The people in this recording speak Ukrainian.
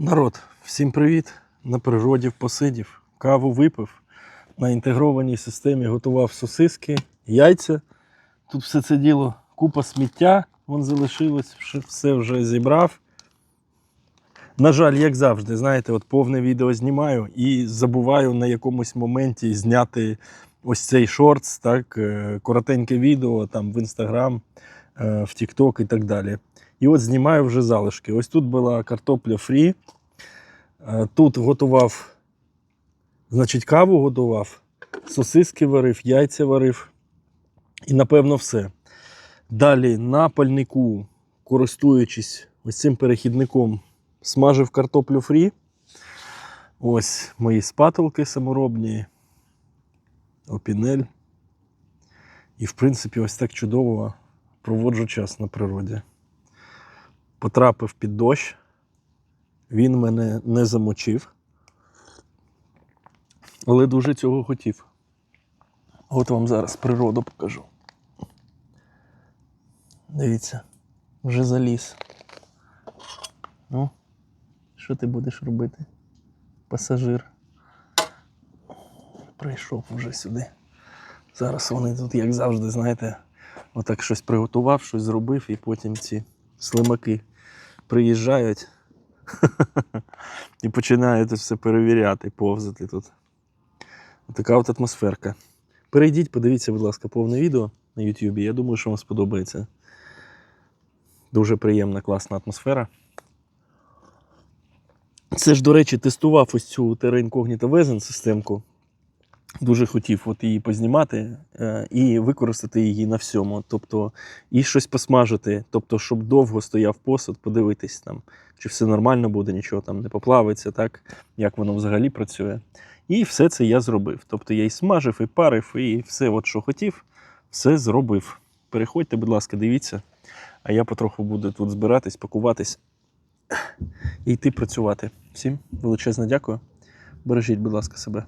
Народ, всім привіт! На природі посидів, каву випив, на інтегрованій системі готував сосиски, яйця. Тут все це діло, купа сміття, вон залишилось, все- вже зібрав. На жаль, як завжди, знаєте, от повне відео знімаю і забуваю на якомусь моменті зняти ось цей шортс, так, е, коротеньке відео там в Інстаграм, в Тікток і так далі. І от знімаю вже залишки. Ось тут була картопля фрі. Е, Тут готував, значить, каву готував, сосиски варив, яйця варив. І напевно все. Далі на пальнику, користуючись ось цим перехідником, смажив картоплю фрі. Ось мої спатулки саморобні, опінель. І, в принципі, ось так чудово проводжу час на природі. Потрапив під дощ. Він мене не замочив. Але дуже цього хотів. От вам зараз природу покажу. Дивіться, вже заліз. Ну, що ти будеш робити? Пасажир. Прийшов вже сюди. Зараз вони тут, як завжди, знаєте, отак щось приготував, щось зробив, і потім ці слимаки приїжджають і починають все перевіряти, повзати тут. Така от атмосферка. Перейдіть, подивіться, будь ласка, повне відео на YouTube. Я думаю, що вам сподобається. Дуже приємна, класна атмосфера. Це ж, до речі, тестував ось цю Terra Incognita Vezен системку. Дуже хотів от її познімати е, і використати її на всьому. Тобто, і щось посмажити, тобто, щоб довго стояв посуд, подивитись там, чи все нормально буде, нічого там не поплавиться, так, як воно взагалі працює. І все це я зробив. Тобто я і смажив, і парив, і все, от, що хотів, все зробив. Переходьте, будь ласка, дивіться. А я потроху буду тут збиратись, пакуватись і йти працювати. Всім величезне дякую. Бережіть, будь ласка, себе.